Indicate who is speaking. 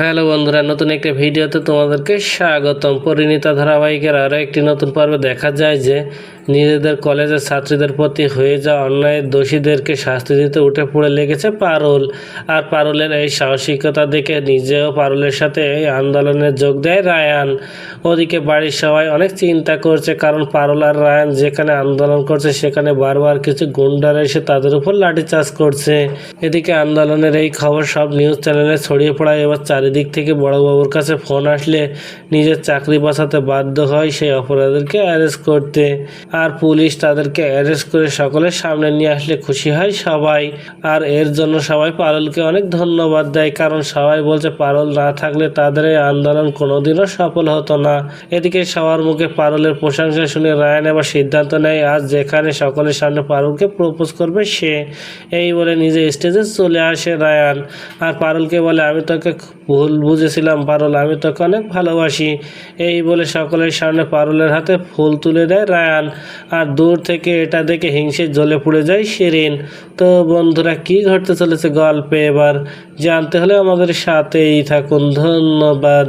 Speaker 1: Hello বন্ধুরা, নতুন একটা ভিডিওতে তোমাদেরকে স্বাগতম। পরিণীতা ধারাবাহিকের আরও একটি নতুন পর্বে দেখা যায় যে নিজেদের কলেজের ছাত্রীদের প্রতি হয়ে যাওয়া অন্যায়ের দোষীদেরকে শাস্তি দিতে উঠে পড়ে লেগেছে পারুল। আর পারুলের এই সাহসিকতা দেখে নিজেও পারুলের সাথে এই আন্দোলনে যোগ দেয় রায়ান। ওদিকে বাড়ির সবাই অনেক চিন্তা করছে, কারণ পারুল আর রায়ান যেখানে আন্দোলন করছে সেখানে বারবার কিছু গুন্ডারা এসে তাদের উপর লাঠিচার্জ করছে। এদিকে আন্দোলনের এই খবর সব নিউজ চ্যানেলে ছড়িয়ে পড়ায়। এবার চারিদিক থেকে বড়বাবুর কাছে ফোন আসলে নিজের চাকরি বাঁচাতে বাধ্য হয় সেই অপরাধীদেরকে অ্যারেস্ট করতে। আর পুলিশ তাদেরকে অ্যারেস্ট করে সকলের সামনে নিয়ে আসলে খুশি হয় সবাই। আর এর জন্য সবাই পারুলকে অনেক ধন্যবাদ দেয়, কারণ সবাই বলছে পারুল না থাকলে তাদের এই আন্দোলন কোনোদিনও সফল হতো না। এদিকে সবার মুখে পারুলের প্রশংসা শুনে রায়ান এবার সিদ্ধান্ত নেয়, আজ যেখানে সকলের সামনে পারুলকে প্রপোজ করবে সে। এই বলে নিজে স্টেজে চলে আসে রায়ান। আর পারুলকে বলে, আমি তোকে ভুল বুঝেছিলাম পারুল, আমি তোকে অনেক ভালোবাসি। এই বলে সকলের সামনে পারুলের হাতে ফুল তুলে দেয় রায়ান। আর দূর থেকে এটা দেখে হিংসে জ্বলে পুড়ে যায় শিরিন। তো বন্ধুরা, কি ঘটতে চলেছে গল্পে? এবার জানতে হলে আমাদের সাথেই থাকুন। ধন্যবাদ।